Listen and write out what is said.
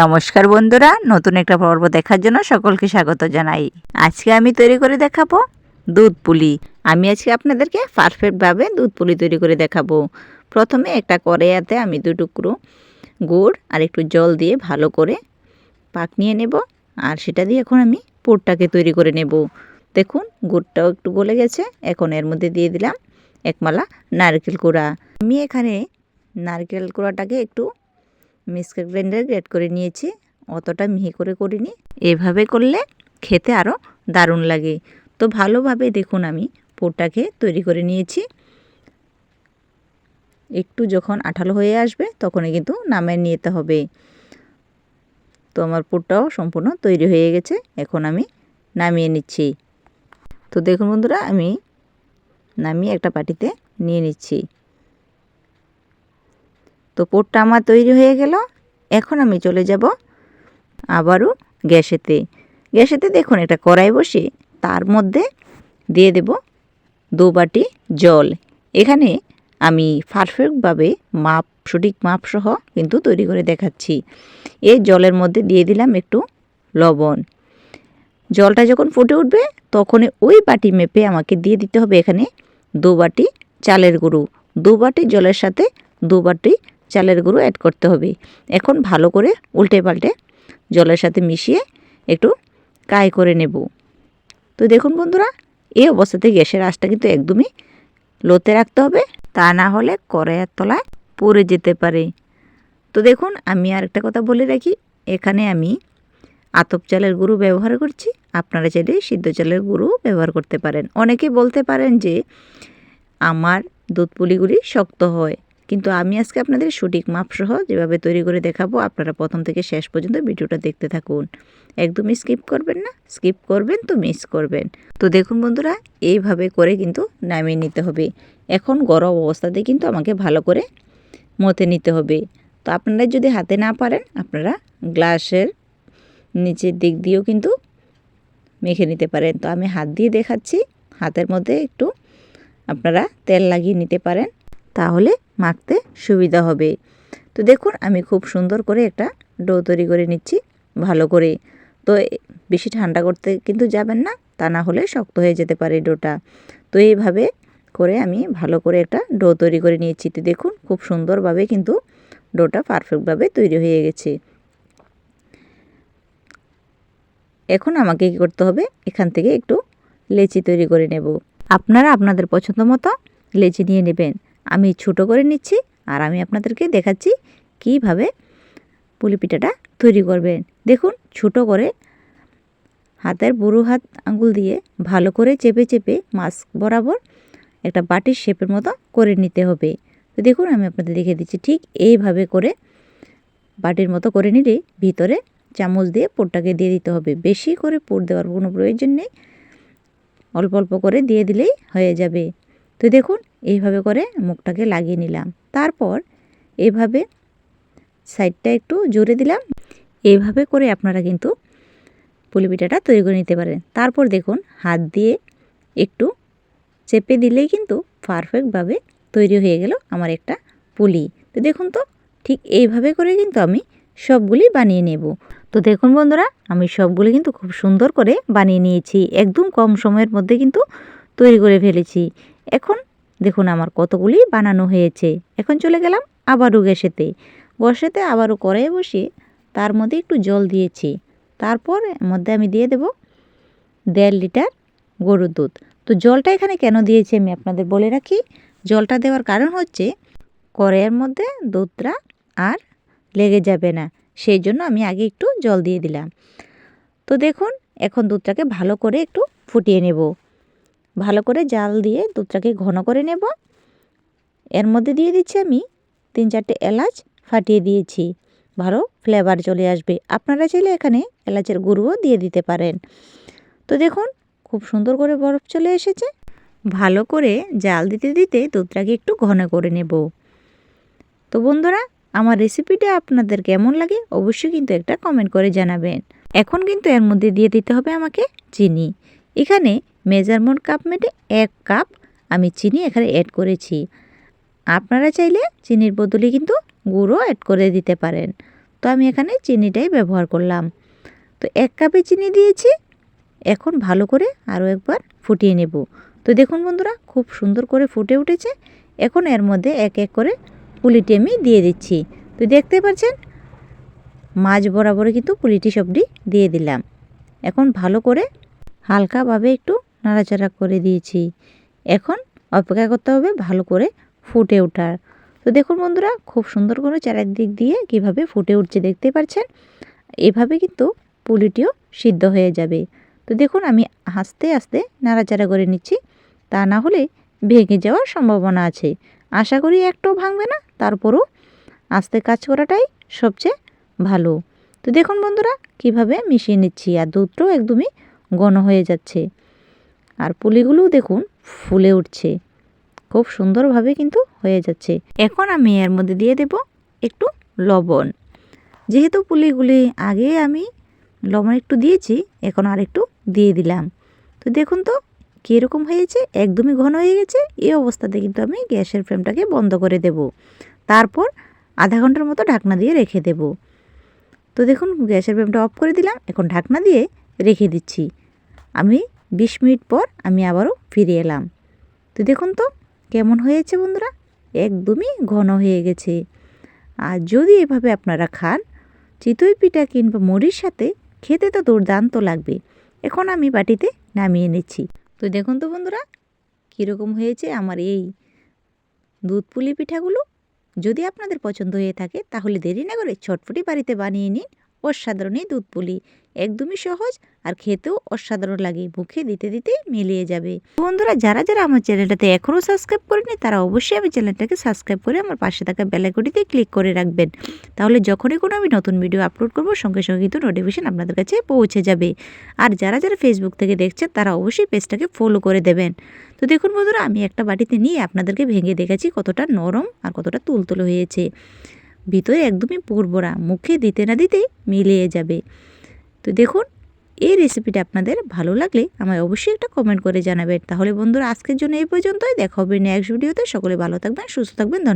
নমস্কার বন্ধুরা, নতুন একটা পর্ব দেখার জন্য সকলকে স্বাগত জানাই। আজকে আমি তৈরি করে দেখাবো দুধ পুলি। আমি আজকে আপনাদেরকে পারফেক্টভাবে দুধ পুলি তৈরি করে দেখাবো। প্রথমে একটা কড়াইয়াতে আমি দু টুকরো গুড় আর একটু জল দিয়ে ভালো করে পাক নিয়ে নেব আর সেটা দিয়ে এখন আমি পুরটাকে তৈরি করে নেব। দেখুন, গুড়টাও একটু গলে গেছে, এখন এর মধ্যে দিয়ে দিলাম একমালা নারকেল কুড়া। আমি এখানে নারকেল কুড়াটাকে একটু মিক্সার গ্রাইন্ডার গ্রেড করে নিয়েছি। অতটা মিহি করে করিনি। এভাবে করলে খেতে আরও দারুণ লাগে। তো ভালোভাবে দেখুন আমি পোরটাকে তৈরি করে নিয়েছি। একটু যখন আঠালো হয়ে আসবে তখনই কিন্তু নামিয়ে নিতে হবে। তো আমার পুরটাও সম্পূর্ণ তৈরি হয়ে গেছে। এখন আমি নামিয়ে নিচ্ছি। তো দেখুন বন্ধুরা, আমি নামিয়ে একটা পাটিতে নিয়ে নিচ্ছি। তো পোটটা আমার তৈরি হয়ে গেল। এখন আমি চলে যাব আবারও গ্যাসেতে। গ্যাসেতে দেখুন এটা কড়াই বসে, তার মধ্যে দিয়ে দেব দু বাটি জল। এখানে আমি পারফেক্টভাবে মাপ, সঠিক মাপ সহ কিন্তু তৈরি করে দেখাচ্ছি। এই জলের মধ্যে দিয়ে দিলাম একটু লবণ। জলটা যখন ফুটে উঠবে, তখনই ওই বাটি মেপে আমাকে দিয়ে দিতে হবে এখানে দু বাটি চালের গুঁড়ো। দু বাটি জলের সাথে দু বাটি চালের গুঁড়ো অ্যাড করতে হবে। এখন ভালো করে উল্টে পাল্টে জলের সাথে মিশিয়ে একটু কাই করে নেব। তো দেখুন বন্ধুরা, এই অবস্থাতে গ্যাসের আঁচটা কিন্তু একদমই লোতে রাখতে হবে। তা না হলে কড়াইয়ের তলায় পড়ে যেতে পারে। তো দেখুন, আমি আর একটা কথা বলে রাখি, এখানে আমি আতপ চালের গুঁড়ো ব্যবহার করছি। আপনারা চাইলে সিদ্ধ চালের গুঁড়ো ব্যবহার করতে পারেন। অনেকে বলতে পারেন যে, আমার দুধ পুলিগুলি শক্ত হয়। কিন্তু আমি আজকে আপনাদের সঠিক মাপসহ যেভাবে তৈরি করে দেখাবো, আপনারা প্রথম থেকে শেষ পর্যন্ত ভিডিওটা দেখতে থাকুন। একদমই স্কিপ করবেন না স্কিপ করবেন তো মিস করবেন। তো দেখুন বন্ধুরা, এইভাবে করে কিন্তু নামিয়ে নিতে হবে। এখন গরম অবস্থাতে কিন্তু আমাকে ভালো করে মতে নিতে হবে। তো আপনারা যদি হাতে না পারেন, আপনারা গ্লাসের নিচের দিক দিয়েও কিন্তু মেখে নিতে পারেন। তো আমি হাত দিয়ে দেখাচ্ছি, হাতের মধ্যে একটু আপনারা তেল লাগিয়ে নিতে পারেন। তাহলে মাখতে সুবিধা হবে। তো দেখুন, আমি খুব সুন্দর করে একটা ডো তৈরি করে নিচ্ছি, ভালো করে। তো বেশি ঠান্ডা করতে কিন্তু যাবেন না, তা না হলে শক্ত হয়ে যেতে পারে ডোটা। তো এইভাবে করে আমি ভালো করে একটা ডো তৈরি করে নিয়েছি। তো দেখুন, খুব সুন্দরভাবে কিন্তু ডোটা পারফেক্টভাবে তৈরি হয়ে গেছে। এখন আমাকে কী করতে হবে? এখান থেকে একটু লেচি তৈরি করে নেব। আপনারা আপনাদের পছন্দ মতো লেচি নিয়ে নেবেন। আমি ছোট করে নিচ্ছি আর আমি আপনাদেরকে দেখাচ্ছি কীভাবে পুলি পিঠাটা তৈরি করবেন। দেখুন, ছোট করে হাতের বুড়ো হাত আঙ্গুল দিয়ে ভালো করে চেপে চেপে মাছ বরাবর একটা বাটির শেপের মতো করে নিতে হবে। তো দেখুন, আমি আপনাদের দেখে দিচ্ছি ঠিক এইভাবে করে বাটির মতো করে নিলে ভিতরে চামচ দিয়ে পোরটাকে দিয়ে দিতে হবে। বেশি করে পোর দেওয়ার কোনো প্রয়োজন নেই। অল্প অল্প করে দিয়ে দিলেই হয়ে যাবে। তো দেখুন, এইভাবে করে মুখটাকে লাগিয়ে নিলাম। তারপর এভাবে সাইডটা একটু জোরে দিলাম। এইভাবে করে আপনারা কিন্তু পুলি পিঠাটা তৈরি করে নিতে পারেন। তারপর দেখুন, হাত দিয়ে একটু চেপে দিলেই কিন্তু পারফেক্টভাবে তৈরি হয়ে গেল আমার একটা পুলি। তো দেখুন তো, ঠিক এইভাবে করে কিন্তু আমি সবগুলি বানিয়ে নেব। তো দেখুন বন্ধুরা, আমি সবগুলি কিন্তু খুব সুন্দর করে বানিয়ে নিয়েছি। একদম কম সময়ের মধ্যে কিন্তু তৈরি করে ফেলেছি। এখন দেখুন আমার কতগুলি বানানো হয়েছে। এখন চলে গেলাম আবারও গ্যাসেতে। বসেতে আবারও কড়াইয়ে বসিয়ে তার মধ্যে একটু জল দিয়েছি। তারপর মধ্যে আমি দিয়ে দেব দেড় লিটার গরুর দুধ। তো জলটা এখানে কেন দিয়েছি আমি আপনাদের বলে রাখি। জলটা দেওয়ার কারণ হচ্ছে কড়াইয়ের মধ্যে দুধটা আর লেগে যাবে না। সেই জন্য আমি আগে একটু জল দিয়ে দিলাম। তো দেখুন, এখন দুধটাকে ভালো করে একটু ফুটিয়ে নেব। ভালো করে জাল দিয়ে দুধটাকে ঘন করে নেব। এর মধ্যে দিয়ে দিচ্ছি আমি তিন চারটে এলাচ ফাটিয়ে দিয়েছি। ভালো ফ্লেভার চলে আসবে। আপনারা চাইলে এখানে এলাচের গুঁড়োও দিয়ে দিতে পারেন। তো দেখুন, খুব সুন্দর করে বরফ চলে এসেছে। ভালো করে জাল দিতে দিতে দুধটাকে একটু ঘন করে নেব। তো বন্ধুরা, আমার রেসিপিটা আপনাদের কেমন লাগে অবশ্যই কিন্তু একটা কমেন্ট করে জানাবেন। এখন কিন্তু এর মধ্যে দিয়ে দিতে হবে আমাকে চিনি। এখানে মেজারমেন্ট কাপ মেটে এক কাপ আমি চিনি এখানে অ্যাড করেছি। আপনারা চাইলে চিনির বদলে কিন্তু গুঁড়ো অ্যাড করে দিতে পারেন। তো আমি এখানে চিনিটাই ব্যবহার করলাম। তো এক কাপে চিনি দিয়েছি। এখন ভালো করে আরও একবার ফুটিয়ে নেব। তো দেখুন বন্ধুরা, খুব সুন্দর করে ফুটে উঠেছে। এখন এর মধ্যে এক এক করে পুলিটি আমি দিয়ে দিচ্ছি। তো দেখতে পাচ্ছেন মাছ বরাবরে কিন্তু পুলিটি সবটি দিয়ে দিলাম। এখন ভালো করে হালকাভাবে একটু নাড়াচাড়া করে দিয়েছি। এখন অপেক্ষা করতে হবে ভালো করে ফুটে ওঠার। তো দেখুন বন্ধুরা, খুব সুন্দর করে চারিদিক দিয়ে কীভাবে ফুটে উঠছে দেখতে পাচ্ছেন? এভাবে কিন্তু পুলিটিও সিদ্ধ হয়ে যাবে। তো দেখুন, আমি আস্তে আস্তে নাড়াচাড়া করে নিচ্ছি। তা না হলে ভেঙে যাওয়ার সম্ভাবনা আছে। আশা করি একটাও ভাঙবে না, তারপরও আস্তে কাজ করাটাই সবচেয়ে ভালো। তো দেখুন বন্ধুরা, কীভাবে মিশিয়ে নিচ্ছি। আর দুধটাও একদমই ঘন হয়ে যাচ্ছে। আর পুলিগুলোও দেখুন ফুলে উঠছে। খুব সুন্দরভাবে কিন্তু হয়ে যাচ্ছে। এখন আমি এর মধ্যে দিয়ে দেব একটু লবণ। যেহেতু পুলিগুলি আগে আমি লবণ একটু দিয়েছি, এখন আর একটু দিয়ে দিলাম। তো দেখুন তো কীরকম হয়েছে, একদমই ঘন হয়ে গেছে। এই অবস্থাতে কিন্তু আমি গ্যাসের ফ্লেমটাকে বন্ধ করে দেব। তারপর আধা ঘণ্টার মতো ঢাকনা দিয়ে রেখে দেব। তো দেখুন গ্যাসের ফ্লেমটা অফ করে দিলাম, এখন ঢাকনা দিয়ে রেখে দিচ্ছি। আমি বিশ মিনিট পর আমি আবারও ফিরে এলাম। তো দেখুন তো, কেমন হয়েছে বন্ধুরা? একদমই ঘন হয়ে গেছে। আর যদি এভাবে আপনারা খান, চিতই পিঠা কিংবা মুড়ির সাথে খেতে তো দুর্দান্ত লাগবে। এখন আমি বাটিতে নামিয়ে নিচ্ছি। তো দেখুন তো বন্ধুরা, কীরকম হয়েছে আমার এই দুধ পুলি পিঠাগুলো। যদি আপনাদের পছন্দ হয়ে থাকে, তাহলে দেরি না করে ছটফটি বাড়িতে বানিয়ে নিন। অসাধারণ এই দুধ পুলি। একদমই সহজ আর খেতেও অসাধারণ লাগে। মুখে দিতে দিতেই মিলিয়ে যাবে। বন্ধুরা, যারা যারা আমার চ্যানেলটাতে এখনও সাবস্ক্রাইব করেনি তারা অবশ্যই আমি চ্যানেলটাকে সাবস্ক্রাইব করে আমার পাশে থাকা বেলাইকটিতে ক্লিক করে রাখবেন। তাহলে যখনই কোনো আমি নতুন ভিডিও আপলোড করব, সঙ্গে সঙ্গে কিন্তু নোটিফিকেশন আপনাদের কাছে পৌঁছে যাবে। আর যারা যারা ফেসবুক থেকে দেখছেন, তারা অবশ্যই পেজটাকে ফলো করে দেবেন। তো দেখুন বন্ধুরা, আমি একটা বাটিতে নিয়ে আপনাদেরকে ভেঙে দেখেছি কতটা নরম আর কতটা তুলতুলো হয়েছে। ভিতরে একদমই পুরবোরা মুখে দিতে না দিতেই মিলিয়ে যাবে। তো দেখুন, এই রেসিপিটা আপনাদের ভালো লাগলে আমায় অবশ্যই একটা কমেন্ট করে জানাবেন। তাহলে বন্ধুরা, আজকের জন্য এই পর্যন্তই। দেখা হবে নেক্সট ভিডিওতে সকলে ভালো থাকবেন, সুস্থ থাকবেন। ধন্যবাদ।